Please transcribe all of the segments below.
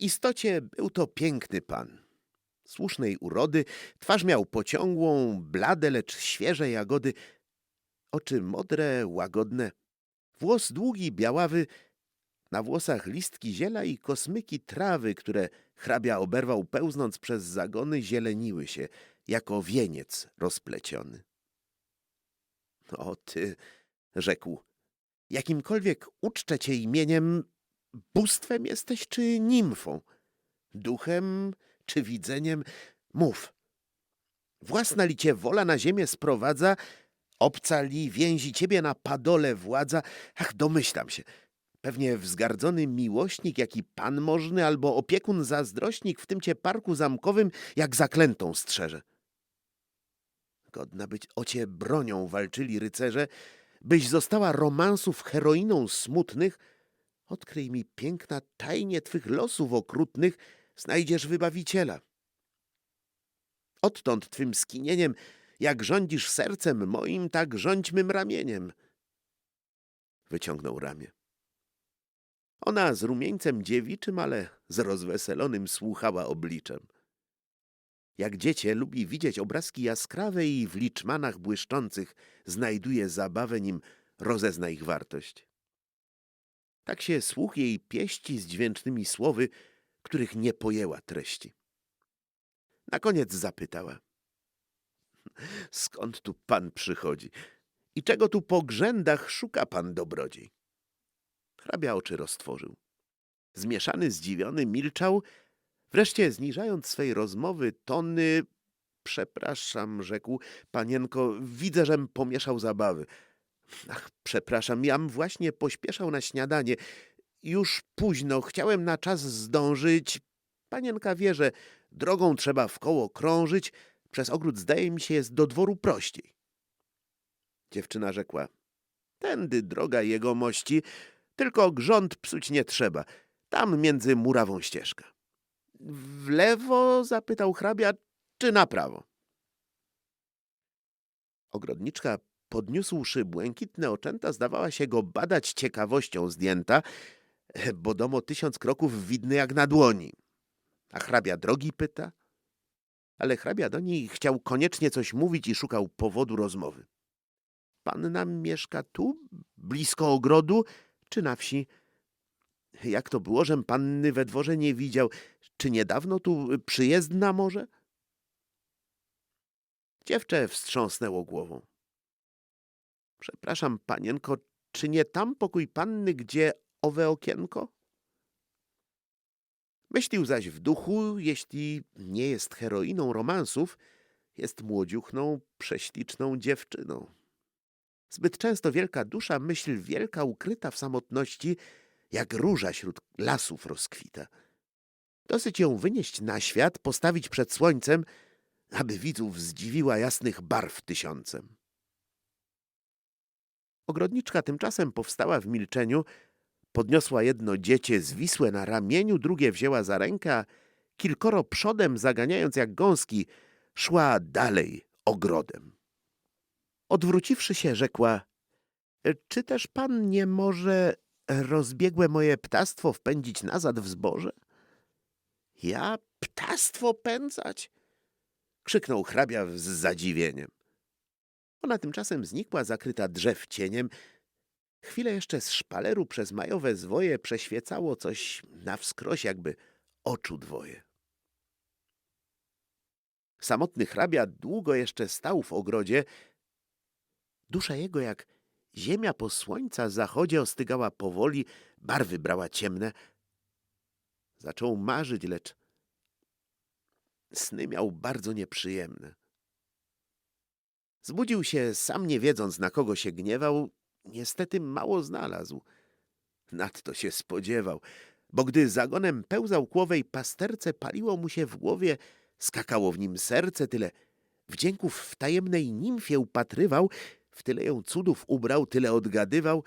W istocie był to piękny pan. Słusznej urody, twarz miał pociągłą, blade, lecz świeże jagody, oczy modre, łagodne, włos długi, białawy, na włosach listki ziela i kosmyki trawy, które hrabia oberwał pełznąc przez zagony, zieleniły się, jako wieniec rozpleciony. O ty, rzekł, jakimkolwiek uczczę cię imieniem, bóstwem jesteś czy nimfą? Duchem czy widzeniem? Mów. Własna li cię wola na ziemię sprowadza, obca li więzi ciebie na padole władza? Ach, domyślam się. Pewnie wzgardzony miłośnik, jaki pan możny, albo opiekun zazdrośnik w tym cię parku zamkowym, jak zaklętą strzeże. Godna być ocie bronią walczyli rycerze, byś została romansów heroiną smutnych, odkryj mi piękna tajnie twych losów okrutnych, znajdziesz wybawiciela. Odtąd twym skinieniem, jak rządzisz sercem moim, tak rządź mym ramieniem. Wyciągnął ramię. Ona z rumieńcem dziewiczym, ale z rozweselonym słuchała obliczem. Jak dziecię lubi widzieć obrazki jaskrawe i w liczmanach błyszczących znajduje zabawę, nim rozezna ich wartość. Tak się słuch jej pieści z dźwięcznymi słowy, których nie pojęła treści. Na koniec zapytała. Skąd tu pan przychodzi? I czego tu po grzędach szuka pan dobrodziej? Hrabia oczy roztworzył. Zmieszany, zdziwiony, milczał, wreszcie zniżając swej rozmowy tony... Przepraszam, rzekł, panienko, widzę, żem pomieszał zabawy. Ach, przepraszam, jam właśnie pośpieszał na śniadanie. Już późno, chciałem na czas zdążyć. Panienka wie, że drogą trzeba w koło krążyć, przez ogród zdaje mi się jest do dworu prościej. Dziewczyna rzekła, tędy droga jegomości, tylko grząd psuć nie trzeba. Tam między murawą ścieżka. W lewo? zapytał hrabia, czy na prawo? Ogrodniczka, podniósłszy błękitne oczęta, zdawała się go badać ciekawością zdjęta, bo domo tysiąc kroków widny jak na dłoni. A hrabia drogi pyta? Ale hrabia do niej chciał koniecznie coś mówić i szukał powodu rozmowy. Pan nam mieszka tu, blisko ogrodu, czy na wsi? Jak to było, żem panny we dworze nie widział? Czy niedawno tu przyjezdna może? Dziewczę wstrząsnęło głową. Przepraszam, panienko, czy nie tam pokój panny, gdzie owe okienko? Myślił zaś w duchu, jeśli nie jest heroiną romansów, jest młodziuchną, prześliczną dziewczyną. Zbyt często wielka dusza, myśl wielka, ukryta w samotności, jak róża śród lasów rozkwita. Dosyć ją wynieść na świat, postawić przed słońcem, aby widzów zdziwiła jasnych barw tysiącem. Ogrodniczka tymczasem powstała w milczeniu, podniosła jedno dziecię zwisłe na ramieniu, drugie wzięła za rękę, kilkoro przodem, zaganiając jak gąski, szła dalej ogrodem. Odwróciwszy się, rzekła — Czy też pan nie może rozbiegłe moje ptactwo wpędzić nazad w zboże? — Ja ptactwo pędzać? — krzyknął hrabia z zadziwieniem. Ona tymczasem znikła, zakryta drzew cieniem. Chwilę jeszcze z szpaleru przez majowe zwoje przeświecało coś na wskroś, jakby oczu dwoje. Samotny hrabia długo jeszcze stał w ogrodzie. Dusza jego, jak ziemia po słońca zachodzie, ostygała powoli, barwy brała ciemne. Zaczął marzyć, lecz sny miał bardzo nieprzyjemne. Zbudził się, sam nie wiedząc, na kogo się gniewał, niestety mało znalazł. Nadto się spodziewał, bo gdy zagonem pełzał ku owej pasterce, paliło mu się w głowie, skakało w nim serce, tyle wdzięków w tajemnej nimfie upatrywał, w tyle ją cudów ubrał, tyle odgadywał.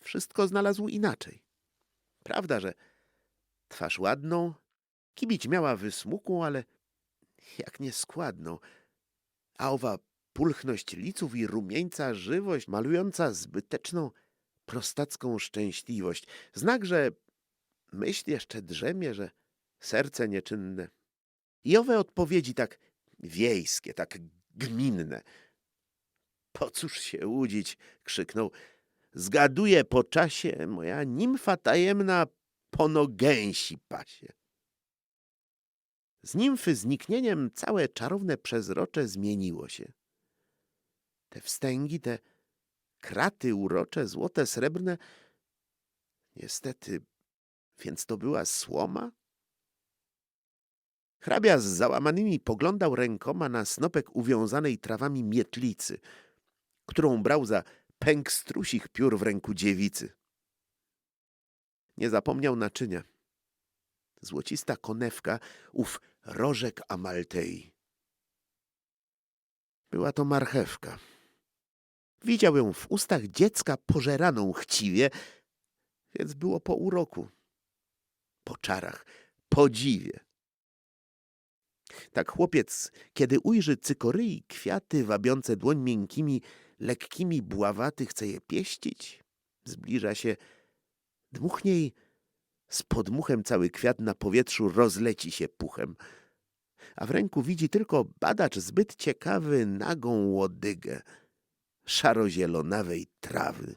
Wszystko znalazł inaczej. Prawda, że twarz ładną, kibić miała wysmukłą, ale jak nieskładną, a owa pulchność liców i rumieńca żywość, malująca zbyteczną prostacką szczęśliwość. Znak, że myśl jeszcze drzemie, że serce nieczynne. I owe odpowiedzi tak wiejskie, tak gminne. Po cóż się łudzić, krzyknął. Zgaduję po czasie, moja nimfa tajemna po nogęsi pasie. Z nimfy zniknieniem całe czarowne przezrocze zmieniło się. Te wstęgi, te kraty urocze, złote, srebrne, niestety, więc to była słoma? Hrabia z załamanymi poglądał rękoma na snopek uwiązanej trawami mietlicy, którą brał za pęk strusich piór w ręku dziewicy. Nie zapomniał naczynia. Złocista konewka, ów rożek Amaltei. Była to marchewka. Widział ją w ustach dziecka pożeraną chciwie, więc było po uroku, po czarach, podziwie. Tak chłopiec, kiedy ujrzy cykoryi kwiaty wabiące dłoń miękkimi, lekkimi buławaty, chce je pieścić, zbliża się, dmuchnie i z podmuchem cały kwiat na powietrzu rozleci się puchem, a w ręku widzi tylko badacz zbyt ciekawy nagą łodygę szarozielonawej trawy.